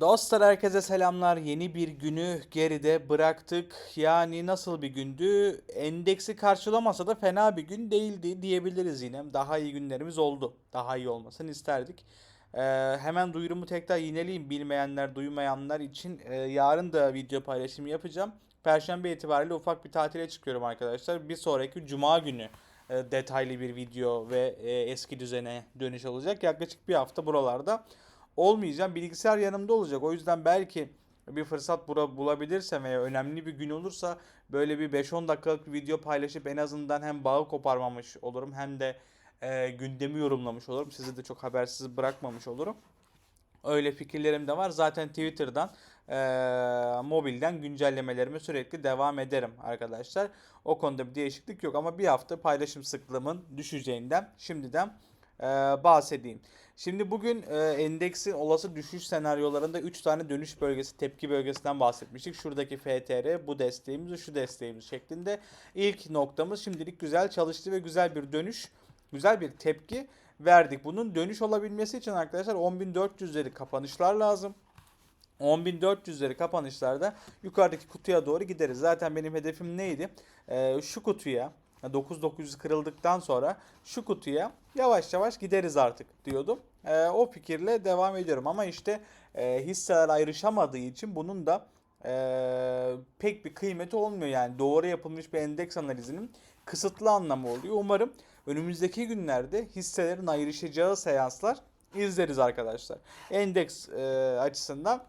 Dostlar herkese selamlar. Yeni bir günü geride bıraktık. Yani nasıl bir gündü? Endeksi karşılamasa da fena bir gün değildi diyebiliriz yine. Daha iyi günlerimiz oldu. Daha iyi olmasını isterdik. Ee, hemen duyurumu tekrar yineleyeyim bilmeyenler, duymayanlar için. Ee, yarın da video paylaşımı yapacağım. Perşembe itibariyle ufak bir tatile çıkıyorum arkadaşlar. Bir sonraki cuma günü e, detaylı bir video ve e, eski düzene dönüş olacak. Yaklaşık bir hafta buralarda olmayacağım. Bilgisayar yanımda olacak. O yüzden belki bir fırsat bulabilirsem veya önemli bir gün olursa böyle bir 5-10 dakikalık bir video paylaşıp en azından hem bağı koparmamış olurum hem de e, gündemi yorumlamış olurum. Sizi de çok habersiz bırakmamış olurum. Öyle fikirlerim de var. Zaten Twitter'dan, e, mobilden güncellemelerime sürekli devam ederim arkadaşlar. O konuda bir değişiklik yok ama bir hafta paylaşım sıklığımın düşeceğinden şimdiden e, bahsedeyim. Şimdi bugün e, endeksin olası düşüş senaryolarında 3 tane dönüş bölgesi, tepki bölgesinden bahsetmiştik. Şuradaki FTR, bu desteğimiz, şu desteğimiz şeklinde. İlk noktamız şimdilik güzel çalıştı ve güzel bir dönüş, güzel bir tepki verdik. Bunun dönüş olabilmesi için arkadaşlar 10.400'leri kapanışlar lazım. 10.400'leri kapanışlarda yukarıdaki kutuya doğru gideriz. Zaten benim hedefim neydi? Ee, şu kutuya 9900 kırıldıktan sonra şu kutuya yavaş yavaş gideriz artık diyordum. Ee, o fikirle devam ediyorum ama işte e, hisseler ayrışamadığı için bunun da e, pek bir kıymeti olmuyor yani doğru yapılmış bir endeks analizinin kısıtlı anlamı oluyor. Umarım önümüzdeki günlerde hisselerin ayrışacağı seanslar izleriz arkadaşlar. Endeks e, açısından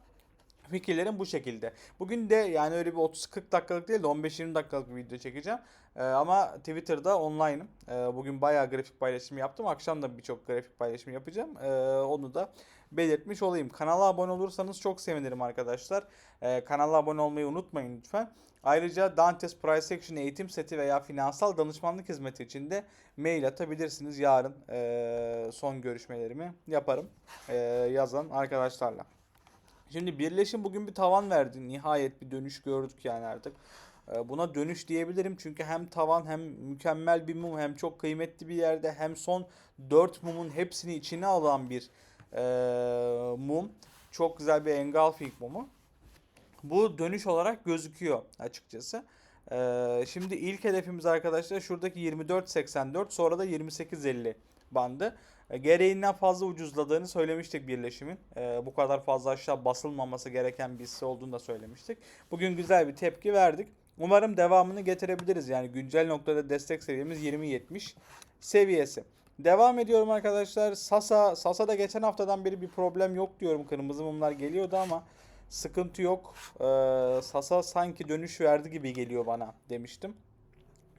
Fikirlerim bu şekilde. Bugün de yani öyle bir 30-40 dakikalık değil de 15-20 dakikalık bir video çekeceğim. Ee, ama Twitter'da online'ım. Ee, bugün bayağı grafik paylaşımı yaptım. Akşam da birçok grafik paylaşımı yapacağım. Ee, onu da belirtmiş olayım. Kanala abone olursanız çok sevinirim arkadaşlar. Ee, kanala abone olmayı unutmayın lütfen. Ayrıca Dantes Price Action eğitim seti veya finansal danışmanlık hizmeti için de mail atabilirsiniz. Yarın e, son görüşmelerimi yaparım. E, yazan arkadaşlarla. Şimdi birleşim bugün bir tavan verdi. Nihayet bir dönüş gördük yani artık. Ee, Buna dönüş diyebilirim çünkü hem tavan hem mükemmel bir mum hem çok kıymetli bir yerde hem son 4 mumun hepsini içine alan bir e, mum. Çok güzel bir engulfing mumu. Bu dönüş olarak gözüküyor açıkçası. Ee, şimdi ilk hedefimiz arkadaşlar şuradaki 24.84 sonra da 28.50 bandı. E, Gereğinden fazla ucuzladığını söylemiştik birleşimin. E, bu kadar fazla aşağı basılmaması gereken bir hisse olduğunu da söylemiştik. Bugün güzel bir tepki verdik. Umarım devamını getirebiliriz. Yani güncel noktada destek seviyemiz 20.70 seviyesi. Devam ediyorum arkadaşlar. Sasa, Sasa'da geçen haftadan beri bir problem yok diyorum. Kırmızı mumlar geliyordu ama sıkıntı yok. Ee, Sasa sanki dönüş verdi gibi geliyor bana demiştim.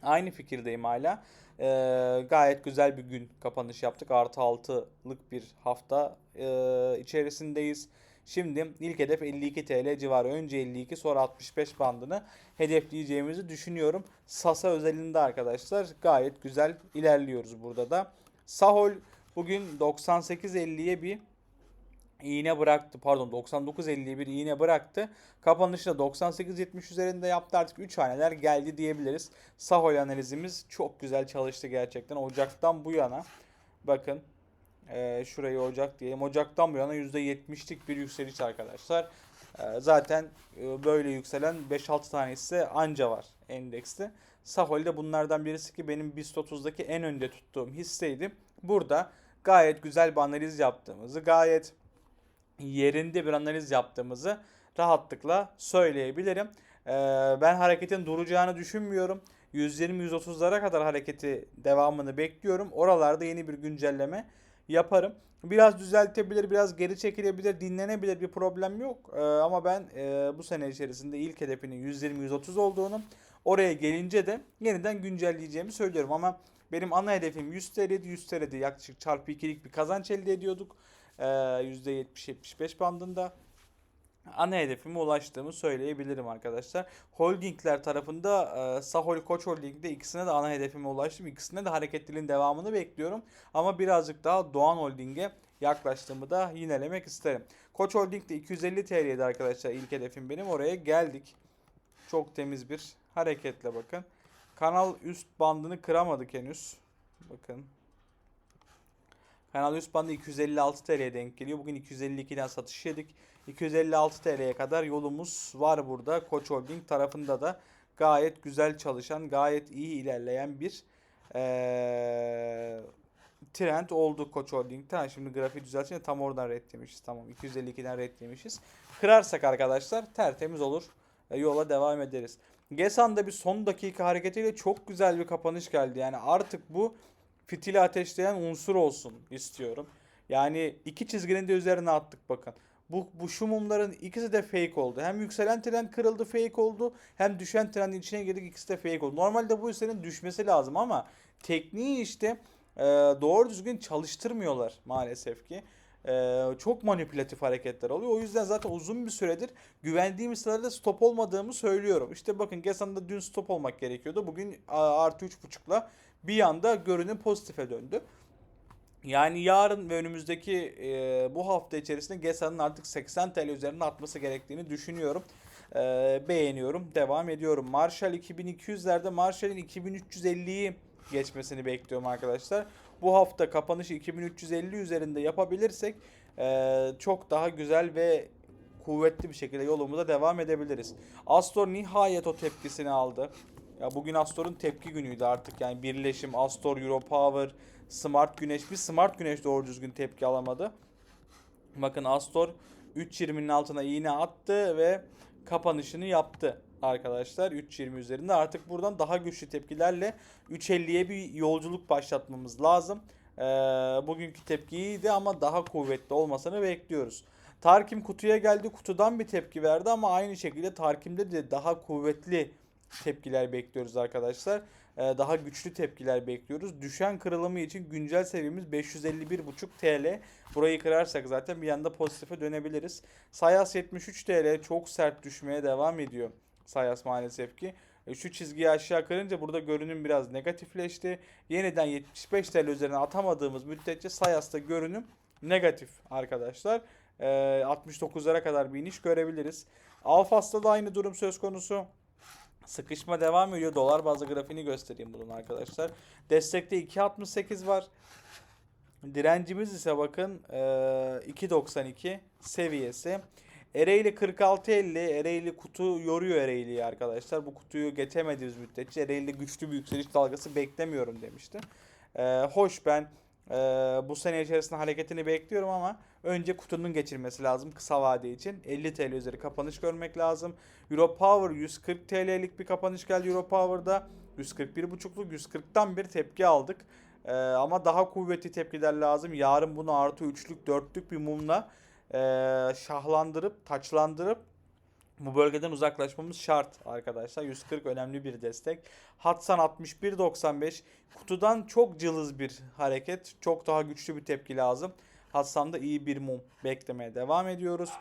Aynı fikirdeyim hala. Ee, gayet güzel bir gün kapanış yaptık. Artı 6'lık bir hafta e, içerisindeyiz. Şimdi ilk hedef 52 TL civarı. Önce 52 sonra 65 bandını hedefleyeceğimizi düşünüyorum. Sasa özelinde arkadaşlar gayet güzel ilerliyoruz burada da. Sahol bugün 98.50'ye bir iğne bıraktı. Pardon 99.50'ye bir iğne bıraktı. Kapanışı da 98.70 üzerinde yaptı. Artık 3 haneler geldi diyebiliriz. Sahol analizimiz çok güzel çalıştı gerçekten. Ocaktan bu yana bakın e, şurayı Ocak diyelim. Ocaktan bu yana %70'lik bir yükseliş arkadaşlar. E, zaten e, böyle yükselen 5-6 tane ise anca var endekste. Sahol de bunlardan birisi ki benim BIST 30'daki en önde tuttuğum hisseydi. Burada gayet güzel bir analiz yaptığımızı, gayet yerinde bir analiz yaptığımızı rahatlıkla söyleyebilirim. Ee, ben hareketin duracağını düşünmüyorum. 120-130'lara kadar hareketi devamını bekliyorum. Oralarda yeni bir güncelleme yaparım. Biraz düzeltebilir, biraz geri çekilebilir, dinlenebilir bir problem yok. Ee, ama ben e, bu sene içerisinde ilk hedefinin 120-130 olduğunu, oraya gelince de yeniden güncelleyeceğimi söylüyorum. Ama benim ana hedefim 100 TL'di. 100 TL'de yaklaşık çarpı 2'lik bir kazanç elde ediyorduk. Ee, %70-75 bandında ana hedefime ulaştığımı söyleyebilirim arkadaşlar. Holdingler tarafında e, Sahol Koç Holding'de ikisine de ana hedefime ulaştım. İkisine de hareketliliğin devamını bekliyorum. Ama birazcık daha Doğan Holding'e yaklaştığımı da yinelemek isterim. Koç Holding'de 250 TL'ydi arkadaşlar ilk hedefim benim. Oraya geldik. Çok temiz bir hareketle bakın. Kanal üst bandını kıramadık henüz. Bakın Kanal üst bandı 256 TL'ye denk geliyor. Bugün 252'den satış yedik. 256 TL'ye kadar yolumuz var burada. Koç Holding tarafında da gayet güzel çalışan, gayet iyi ilerleyen bir eee trend oldu Koç Holding'den. Şimdi grafiği düzeltince tam oradan red yemişiz. Tamam 252'den red yemişiz. Kırarsak arkadaşlar tertemiz olur. E, yola devam ederiz. Gesan'da bir son dakika hareketiyle çok güzel bir kapanış geldi. Yani artık bu fitili ateşleyen unsur olsun istiyorum. Yani iki çizginin de üzerine attık bakın. Bu, bu şu mumların ikisi de fake oldu. Hem yükselen trend kırıldı fake oldu. Hem düşen trendin içine girdik ikisi de fake oldu. Normalde bu hissenin düşmesi lazım ama tekniği işte e, doğru düzgün çalıştırmıyorlar maalesef ki. E, çok manipülatif hareketler oluyor. O yüzden zaten uzun bir süredir güvendiğim hisselerde stop olmadığımı söylüyorum. İşte bakın Gesan'da dün stop olmak gerekiyordu. Bugün artı 3.5'la bir anda görünüm pozitife döndü. Yani yarın ve önümüzdeki e, bu hafta içerisinde Gesan'ın artık 80 TL üzerine atması gerektiğini düşünüyorum. E, beğeniyorum. Devam ediyorum. Marshall 2200'lerde Marshall'in 2350'yi geçmesini bekliyorum arkadaşlar. Bu hafta kapanışı 2350 üzerinde yapabilirsek e, çok daha güzel ve kuvvetli bir şekilde yolumuza devam edebiliriz. Astor nihayet o tepkisini aldı. Ya bugün Astor'un tepki günüydü artık yani birleşim Astor, Europower, Smart Güneş. Bir Smart Güneş doğru düzgün tepki alamadı. Bakın Astor 3.20'nin altına iğne attı ve kapanışını yaptı arkadaşlar 3.20 üzerinde. Artık buradan daha güçlü tepkilerle 3.50'ye bir yolculuk başlatmamız lazım. Ee, bugünkü tepki iyiydi ama daha kuvvetli olmasını bekliyoruz. Tarkim kutuya geldi. Kutudan bir tepki verdi ama aynı şekilde Tarkim'de de daha kuvvetli tepkiler bekliyoruz arkadaşlar. Ee, daha güçlü tepkiler bekliyoruz. Düşen kırılımı için güncel seviyemiz 551.5 TL. Burayı kırarsak zaten bir anda pozitife dönebiliriz. Sayas 73 TL çok sert düşmeye devam ediyor. Sayas maalesef ki. E, Şu çizgiyi aşağı kırınca burada görünüm biraz negatifleşti. Yeniden 75 TL üzerine atamadığımız müddetçe Sayas'ta görünüm negatif arkadaşlar. E, 69'lara kadar bir iniş görebiliriz. Alfas'ta da aynı durum söz konusu. Sıkışma devam ediyor. Dolar bazlı grafiğini göstereyim bunun arkadaşlar. Destekte 2.68 var. Direncimiz ise bakın e, 2.92 seviyesi. Ereğli 46.50. Ereğli kutu yoruyor Ereğli'yi arkadaşlar. Bu kutuyu geçemediğimiz müddetçe Ereğli güçlü bir yükseliş dalgası beklemiyorum demişti. E, hoş ben e, bu sene içerisinde hareketini bekliyorum ama önce kutunun geçirmesi lazım kısa vade için. 50 TL üzeri kapanış görmek lazım. Euro Power 140 TL'lik bir kapanış geldi Euro Power'da. 141.5'luk 140'tan bir tepki aldık. Ee, ama daha kuvvetli tepkiler lazım. Yarın bunu artı 3'lük 4'lük bir mumla e, şahlandırıp taçlandırıp bu bölgeden uzaklaşmamız şart arkadaşlar. 140 önemli bir destek. Hatsan 61.95 kutudan çok cılız bir hareket. Çok daha güçlü bir tepki lazım. Hatsan'da iyi bir mum beklemeye devam ediyoruz.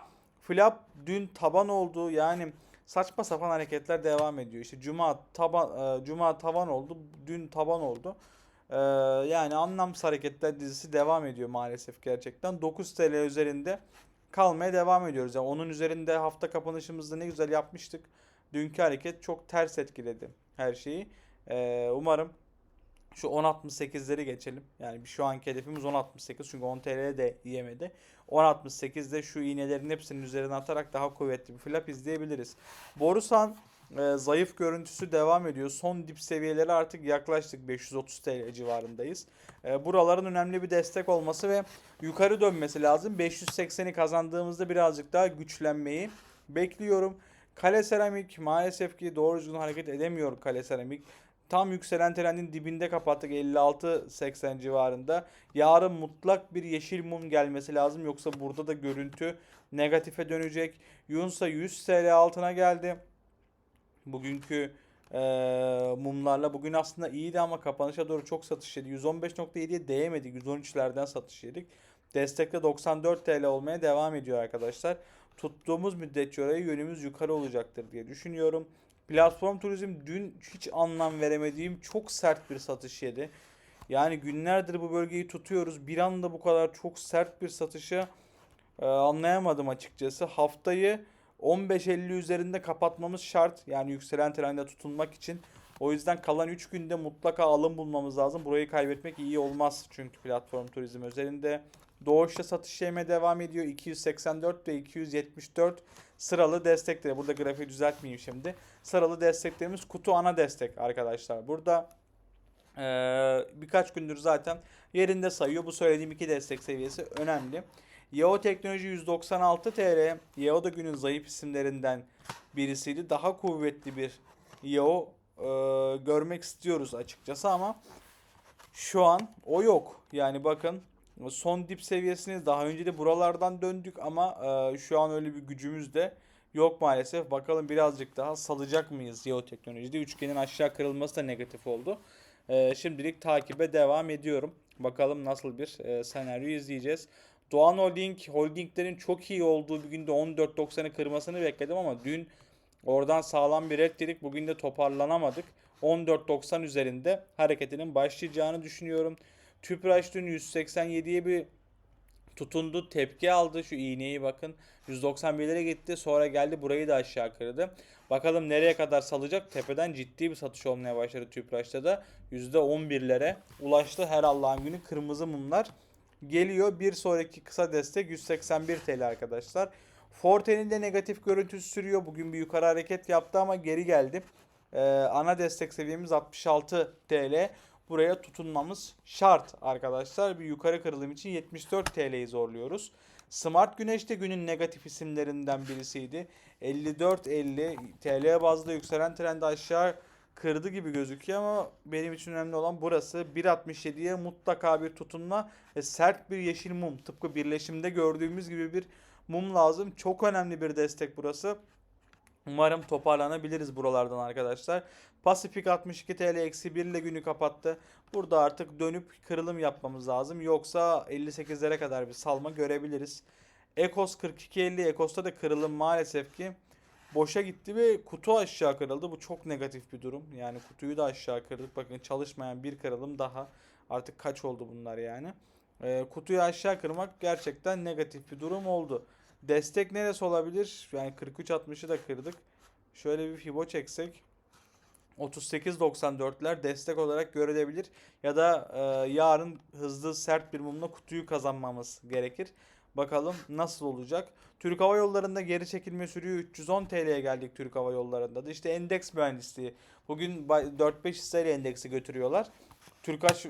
Flap dün taban oldu. Yani saçma sapan hareketler devam ediyor. İşte cuma taban e, cuma tavan oldu. Dün taban oldu. E, yani anlamsız hareketler dizisi devam ediyor maalesef gerçekten. 9 TL üzerinde kalmaya devam ediyoruz. Yani onun üzerinde hafta kapanışımızda ne güzel yapmıştık. Dünkü hareket çok ters etkiledi her şeyi. E, umarım şu 10.68'leri geçelim. Yani şu anki hedefimiz 10.68 çünkü 10 TL de yemedi. 10.68'de şu iğnelerin hepsinin üzerine atarak daha kuvvetli bir flap izleyebiliriz. Borusan e, zayıf görüntüsü devam ediyor. Son dip seviyelere artık yaklaştık. 530 TL civarındayız. E, buraların önemli bir destek olması ve yukarı dönmesi lazım. 580'i kazandığımızda birazcık daha güçlenmeyi bekliyorum. Kale Seramik maalesef ki doğru düzgün hareket edemiyor Kale Seramik. Tam yükselen trendin dibinde kapattık 56-80 civarında. Yarın mutlak bir yeşil mum gelmesi lazım. Yoksa burada da görüntü negatife dönecek. Yunsa 100 TL altına geldi. Bugünkü e, mumlarla bugün aslında iyiydi ama kapanışa doğru çok satış yedi. 115.7'ye değemedik. 113'lerden satış yedik. Destekte 94 TL olmaya devam ediyor arkadaşlar. Tuttuğumuz müddetçe oraya yönümüz yukarı olacaktır diye düşünüyorum. Platform turizm dün hiç anlam veremediğim çok sert bir satış yedi. Yani günlerdir bu bölgeyi tutuyoruz. Bir anda bu kadar çok sert bir satışı e, anlayamadım açıkçası. Haftayı 15.50 üzerinde kapatmamız şart. Yani yükselen trende tutunmak için O yüzden kalan 3 günde mutlaka alım bulmamız lazım. Burayı kaybetmek iyi olmaz çünkü platform turizm özelinde. Doğuşta satış yeme devam ediyor. 284 ve 274 sıralı destekleri. Burada grafiği düzeltmeyeyim şimdi. Sıralı desteklerimiz kutu ana destek arkadaşlar. Burada eee, birkaç gündür zaten yerinde sayıyor. Bu söylediğim iki destek seviyesi önemli. Yeo Teknoloji 196 TL. Yeo da günün zayıf isimlerinden birisiydi. Daha kuvvetli bir Yeo eee, görmek istiyoruz açıkçası ama şu an o yok. Yani bakın son dip seviyesini daha önce de buralardan döndük ama e, şu an öyle bir gücümüz de yok maalesef. Bakalım birazcık daha salacak mıyız Geoteknolojide? Üçgenin aşağı kırılması da negatif oldu. E, şimdilik takibe devam ediyorum. Bakalım nasıl bir e, senaryo izleyeceğiz. Doğan Holding, holdinglerin çok iyi olduğu bir günde 14.90'ı kırmasını bekledim ama dün oradan sağlam bir red dedik. Bugün de toparlanamadık. 14.90 üzerinde hareketinin başlayacağını düşünüyorum. Tüpraş dün 187'ye bir tutundu. Tepki aldı. Şu iğneyi bakın. 191'lere gitti. Sonra geldi burayı da aşağı kırdı. Bakalım nereye kadar salacak. Tepeden ciddi bir satış olmaya başladı Tüpraş'ta da. %11'lere ulaştı her Allah'ın günü. Kırmızı mumlar geliyor. Bir sonraki kısa destek 181 TL arkadaşlar. Forte'nin de negatif görüntüsü sürüyor. Bugün bir yukarı hareket yaptı ama geri geldi. Ee, ana destek seviyemiz 66 TL. Buraya tutunmamız şart arkadaşlar. Bir yukarı kırılım için 74 TL'yi zorluyoruz. Smart Güneş de günün negatif isimlerinden birisiydi. 54.50 TL bazda yükselen trendi aşağı kırdı gibi gözüküyor ama benim için önemli olan burası 1.67'ye mutlaka bir tutunma ve sert bir yeşil mum. Tıpkı birleşimde gördüğümüz gibi bir mum lazım. Çok önemli bir destek burası. Umarım toparlanabiliriz buralardan arkadaşlar. Pasifik 62 TL eksi 1 ile günü kapattı. Burada artık dönüp kırılım yapmamız lazım. Yoksa 58'lere kadar bir salma görebiliriz. Ekos 42.50 Ekos'ta da kırılım maalesef ki boşa gitti ve kutu aşağı kırıldı. Bu çok negatif bir durum. Yani kutuyu da aşağı kırdık. Bakın çalışmayan bir kırılım daha. Artık kaç oldu bunlar yani. Ee, kutuyu aşağı kırmak gerçekten negatif bir durum oldu. Destek neresi olabilir? Yani 43.60'ı da kırdık. Şöyle bir fibo çeksek 38.94'ler destek olarak görülebilir. Ya da e, yarın hızlı sert bir mumla kutuyu kazanmamız gerekir. Bakalım nasıl olacak. Türk Hava Yolları'nda geri çekilme sürüyor. 310 TL'ye geldik Türk Hava Yolları'nda da. İşte endeks mühendisliği. Bugün bay- 4-5 hisseyle endeksi götürüyorlar. Türkaş, e,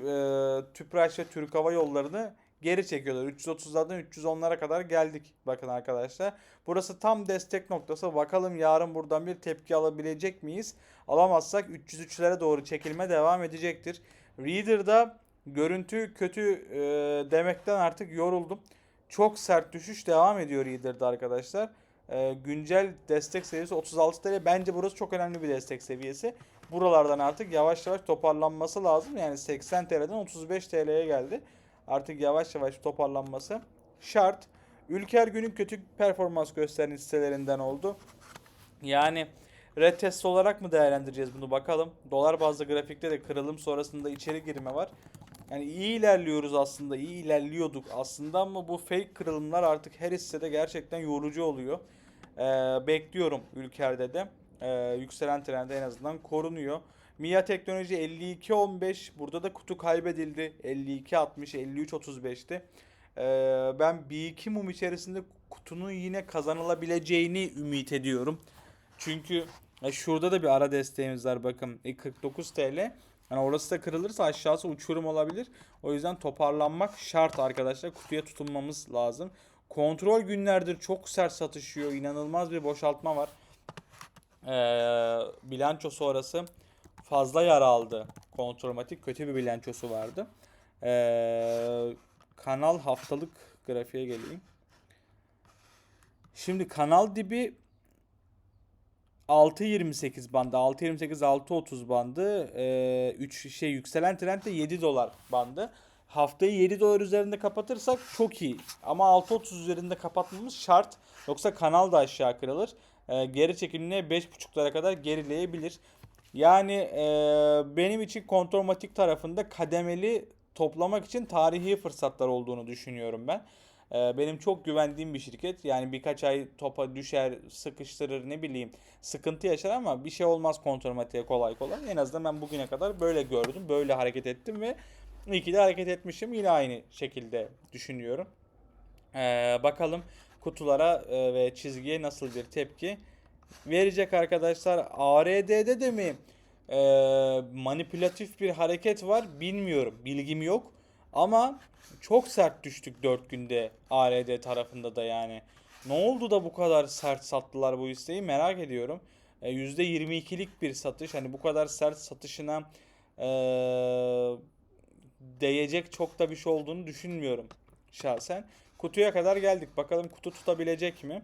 Tüpraş ve Türk Hava Yolları'nı geri çekiyorlar. 330'lardan 310'lara kadar geldik. Bakın arkadaşlar. Burası tam destek noktası. Bakalım yarın buradan bir tepki alabilecek miyiz? Alamazsak 303'lere doğru çekilme devam edecektir. Reader'da görüntü kötü e, demekten artık yoruldum. Çok sert düşüş devam ediyor Reader'da arkadaşlar. E, güncel destek seviyesi 36 TL. Bence burası çok önemli bir destek seviyesi. Buralardan artık yavaş yavaş toparlanması lazım. Yani 80 TL'den 35 TL'ye geldi. Artık yavaş yavaş toparlanması şart. Ülker günün kötü performans gösteren hisselerinden oldu. Yani retest olarak mı değerlendireceğiz bunu bakalım. Dolar bazlı grafikte de kırılım sonrasında içeri girme var. Yani iyi ilerliyoruz aslında, iyi ilerliyorduk aslında ama bu fake kırılımlar artık her hissede gerçekten yorucu oluyor. Ee, bekliyorum Ülker'de de. Ee, yükselen trend en azından korunuyor. Mia Teknoloji 52.15 burada da kutu kaybedildi. 52.60 53.35'ti. Ee, ben bir iki mum içerisinde kutunun yine kazanılabileceğini ümit ediyorum. Çünkü e, şurada da bir ara desteğimiz var bakın. E, 49 TL. Yani orası da kırılırsa aşağısı uçurum olabilir. O yüzden toparlanmak şart arkadaşlar. Kutuya tutunmamız lazım. Kontrol günlerdir çok sert satışıyor. İnanılmaz bir boşaltma var. Ee, bilanço sonrası fazla yara aldı. Kontrolmatik kötü bir bilançosu vardı. Ee, kanal haftalık grafiğe geleyim. Şimdi kanal dibi 6.28 bandı, 6.28 6.30 bandı. Ee, 3 şey yükselen trend de 7 dolar bandı. Haftayı 7 dolar üzerinde kapatırsak çok iyi. Ama 6.30 üzerinde kapatmamız şart. Yoksa kanal da aşağı kırılır. Ee, geri çekilmeye 5.5'lara kadar gerileyebilir. Yani e, benim için kontrolmatik tarafında kademeli toplamak için tarihi fırsatlar olduğunu düşünüyorum ben. Ee, benim çok güvendiğim bir şirket. Yani birkaç ay topa düşer, sıkıştırır ne bileyim sıkıntı yaşar ama bir şey olmaz kontrolmatiğe kolay kolay. En azından ben bugüne kadar böyle gördüm, böyle hareket ettim ve iyi ki de hareket etmişim. Yine aynı şekilde düşünüyorum. Ee, bakalım kutulara e, ve çizgiye nasıl bir tepki verecek arkadaşlar. ARD'de de mi e, manipülatif bir hareket var bilmiyorum. Bilgim yok. Ama çok sert düştük 4 günde ARD tarafında da yani. Ne oldu da bu kadar sert sattılar bu isteği merak ediyorum. E, %22'lik bir satış. Hani bu kadar sert satışına e, değecek çok da bir şey olduğunu düşünmüyorum şahsen. Kutuya kadar geldik. Bakalım kutu tutabilecek mi?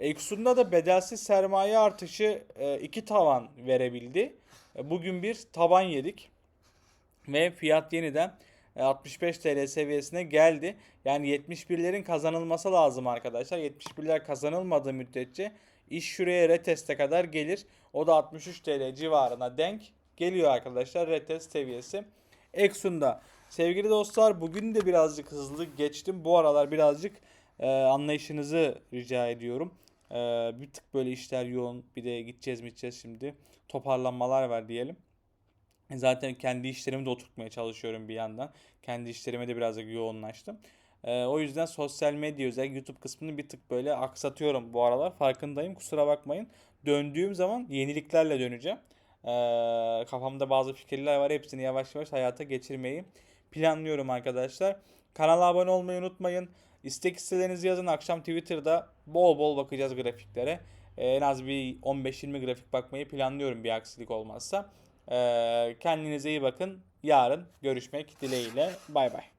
Eksun'da da bedelsiz sermaye artışı e, iki tavan verebildi. E, Bugün bir taban yedik. Ve fiyat yeniden 65 TL seviyesine geldi. Yani 71'lerin kazanılması lazım arkadaşlar. 71'ler kazanılmadığı müddetçe iş şuraya reteste kadar gelir. O da 63 TL civarına denk geliyor arkadaşlar retest seviyesi. Exxon'da. Sevgili dostlar bugün de birazcık hızlı geçtim. Bu aralar birazcık e, anlayışınızı rica ediyorum. E, bir tık böyle işler yoğun. Bir de gideceğiz mi gideceğiz şimdi. Toparlanmalar var diyelim. Zaten kendi işlerimi de oturtmaya çalışıyorum bir yandan. Kendi işlerime de birazcık yoğunlaştım. Ee, o yüzden sosyal medya özellikle YouTube kısmını bir tık böyle aksatıyorum bu aralar. Farkındayım kusura bakmayın. Döndüğüm zaman yeniliklerle döneceğim. Ee, kafamda bazı fikirler var. Hepsini yavaş yavaş hayata geçirmeyi planlıyorum arkadaşlar. Kanala abone olmayı unutmayın. İstek istelerinizi yazın. Akşam Twitter'da bol bol bakacağız grafiklere. Ee, en az bir 15-20 grafik bakmayı planlıyorum bir aksilik olmazsa. Ee, kendinize iyi bakın. Yarın görüşmek dileğiyle. Bay bay.